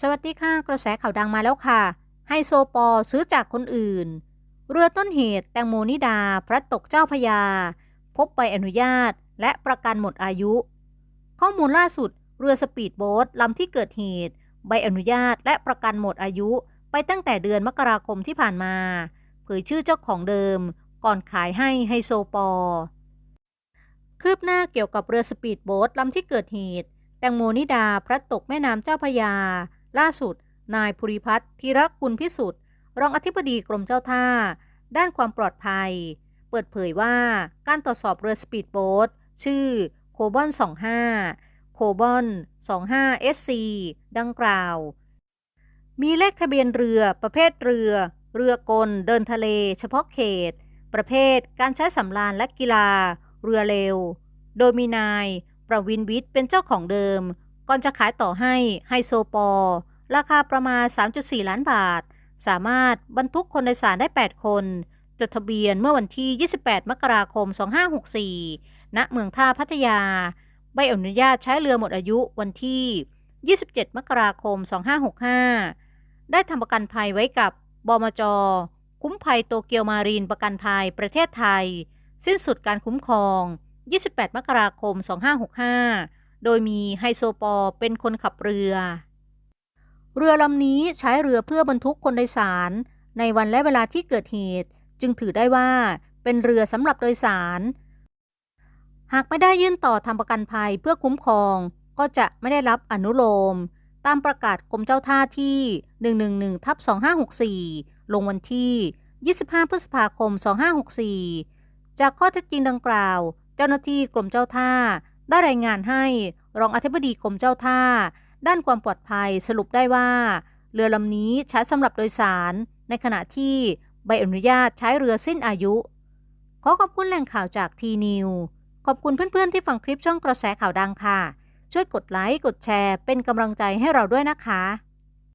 สวัสดีค่ะ กระแสข่าวดังมาแล้วค่ะ ไฮโซปอซื้อจากคนอื่น เรือต้นเหตุแตงโมนิดา พระตกเจ้าพยา พบใบอนุญาต และประกันหมดอายุ ข้อมูลล่าสุด เรือสปีดโบ๊ทลำที่เกิดเหตุ ใบอนุญาตและประกันหมดอายุ ไปตั้งแต่เดือนมกราคมที่ผ่านมา เผยชื่อเจ้าของเดิม ก่อนขายให้ไฮโซปอ คืบหน้าเกี่ยวกับเรือสปีดโบ๊ทลำที่เกิดเหตุ แตงโมนิดาพลัดตกแม่น้ำเจ้าพยา ล่าสุด นายภูริพัฒน์ธีรกุลพิสุทธิ์รองอธิบดีกรมเจ้าท่า ด้านความปลอดภัย เปิดเผยว่าการตรวจสอบเรือสปีดโบ๊ทชื่อโคบอน 25 โคบอน 25 SC ดังกล่าว มีเลขทะเบียนเรือประเภทเรือ เรือกล เดินทะเล เฉพาะเขต ประเภทการใช้สำราญและกีฬา เรือเร็ว โดยมีนาย ประวินวิทย์เป็นเจ้าของเดิม ก่อนจะขายต่อให้ไฮโซปอ ราคาประมาณ 3.4 ล้านบาท สามารถบรรทุกคนโดยสารได้ 8 คน จดทะเบียนเมื่อวันที่ 28 มกราคม 2564 ณ เมืองท่าพัทยา ใบอนุญาตใช้เรือหมดอายุวันที่ 27 มกราคม 2565 ได้ทำประกันภัยไว้กับบมจ คุ้มภัยโตเกียวมารีนประกันภัยประเทศไทย สิ้นสุดการคุ้มครอง 28 มกราคม 2565 โดยมีไฮโซปอเป็นคนขับเรือ เรือลำนี้ใช้เรือเพื่อบรรทุกคนโดยสาร ในวันและเวลาที่เกิดเหตุ จึงถือได้ว่าเป็นเรือสำหรับโดยสาร หากไม่ได้ยื่นต่อทำประกันภัยเพื่อคุ้มครอง ก็จะไม่ได้รับอนุโลม ตามประกาศกรมเจ้าท่าที่ 111ทับ2564 ลงวันที่ 25 พฤษภาคม 2564 จากข้อเท็จจริงดังกล่าว เจ้าหน้าที่กรมเจ้าท่า ได้รายงานให้รองอธิบดีกรมเจ้าท่า ด้านความปลอดภัยสรุปได้ว่า เรือลำนี้ใช้สำหรับโดยสาร ในขณะที่ใบอนุญาตใช้เรือสิ้นอายุ ขอขอบคุณแหล่งข่าวจากทีนิวขอบคุณเพื่อนๆที่ฟังคลิปช่องกระแสข่าวดังค่ะ ช่วยกดไลค์กดแชร์เป็นกำลังใจให้เราด้วยนะคะ